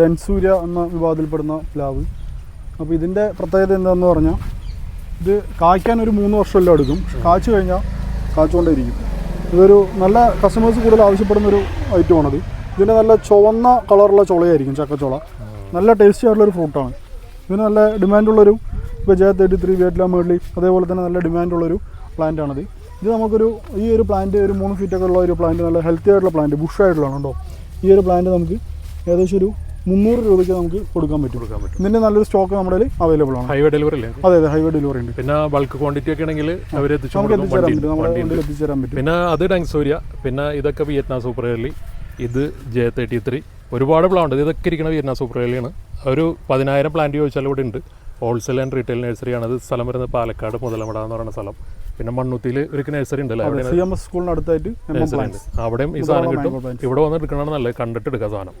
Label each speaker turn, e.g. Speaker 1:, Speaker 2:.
Speaker 1: ഡെൻസൂര്യ എന്ന വിഭാഗത്തിൽപ്പെടുന്ന പ്ലാവ്. അപ്പോൾ ഇതിന്റെ പ്രത്യേകത എന്താണെന്ന് പറഞ്ഞാൽ ഇത് കായ്ക്കാൻ ഒരു മൂന്ന് വർഷമല്ലോ എടുക്കും. കാച്ചു കഴിഞ്ഞാൽ കാച്ചുകൊണ്ടേയിരിക്കും ഇതൊരു നല്ല കസ്റ്റമേഴ്സ് കൂടുതൽ ആവശ്യപ്പെടുന്ന ഒരു ഐറ്റമാണത് ഇതിന്റെ നല്ല ചുവന്ന കളറുള്ള ചുളയായിരിക്കും ചക്കച്ചുള. നല്ല ടേസ്റ്റി ആയിട്ടുള്ളൊരു ഫ്രൂട്ടാണ് ഇതിന് നല്ല ഡിമാൻഡുള്ളൊരു ഇപ്പോൾ ജെ തേർട്ടി ത്രീ വിയറ്റ്നാം മേഡ്ലി അതേപോലെ തന്നെ നല്ല ഡിമാൻഡുള്ളൊരു പ്ലാന്റാണിത് ഇത് നമുക്കൊരു ഈ ഒരു പ്ലാന്റ് ഒരു മൂന്ന് ഫീറ്റൊക്കെ ഉള്ള ഒരു പ്ലാന്റ് നല്ല ഹെൽത്തി ആയിട്ടുള്ള പ്ലാന്റ് ബുഷ് ആയിട്ടുള്ളതാണ് കേട്ടോ ഈ ഒരു പ്ലാന്റ് നമുക്ക് ഏകദേശം ഒരു മുന്നൂറ് രൂപയ്ക്ക് നമുക്ക് കൊടുക്കാൻ പറ്റും.
Speaker 2: കൊടുക്കാൻ പറ്റും.
Speaker 1: ഇതിന്റെ നല്ലൊരു സ്റ്റോക്ക് നമ്മുടെ അവൈലബിൾ ആണ്.
Speaker 2: ഹൈവേ ഡെലിവറി അല്ലേ?
Speaker 1: അതെ അതെ ഹൈവേ ഡെലിവറി ഉണ്ട്.
Speaker 2: പിന്നെ ബൾക്ക് ക്വാണ്ടിറ്റി ഒക്കെ ആണെങ്കിൽ അവർ
Speaker 1: എത്തിച്ചേരാൻ പറ്റും
Speaker 2: പിന്നെ അത് ഡെങ്സൂര്യ പിന്നെ ഇതൊക്കെ വിയറ്റ്നാം സൂപ്പർ ഹെലി ഇത് ജെ തേർട്ടി ത്രീ ഒരുപാട് പ്ലാൻ ഉണ്ട്. ഇതൊക്കെ ഇരിക്കുന്ന വിയറ്റ്നാം സൂപ്പർ ഹെലിയാണ് ഒരു പതിനായിരം പ്ലാന്റ് ചോദിച്ചാൽ ഇവിടെ ഉണ്ട്. ഹോൾസെയിൽ ആൻഡ് റീറ്റെയിൽ നഴ്സറിയാണ് അത് സ്ഥലം വരുന്നത് പാലക്കാട് മുതലമട എന്ന് പറയുന്ന സ്ഥലം. പിന്നെ മണ്ണുത്തിയിൽ ഒരു നഴ്സറി ഉണ്ട് അവിടെ
Speaker 1: സി എം സ്കൂളിന് അടുത്തായിട്ട് എം എം
Speaker 2: നഴ്സറി ഉണ്ട്. അവിടെയും ഈ സാധനം കിട്ടും. ഇവിടെ വന്ന് എടുക്കണമെന്ന് നല്ലത് കണ്ടിട്ട് എടുക്കാൻ സാധനം.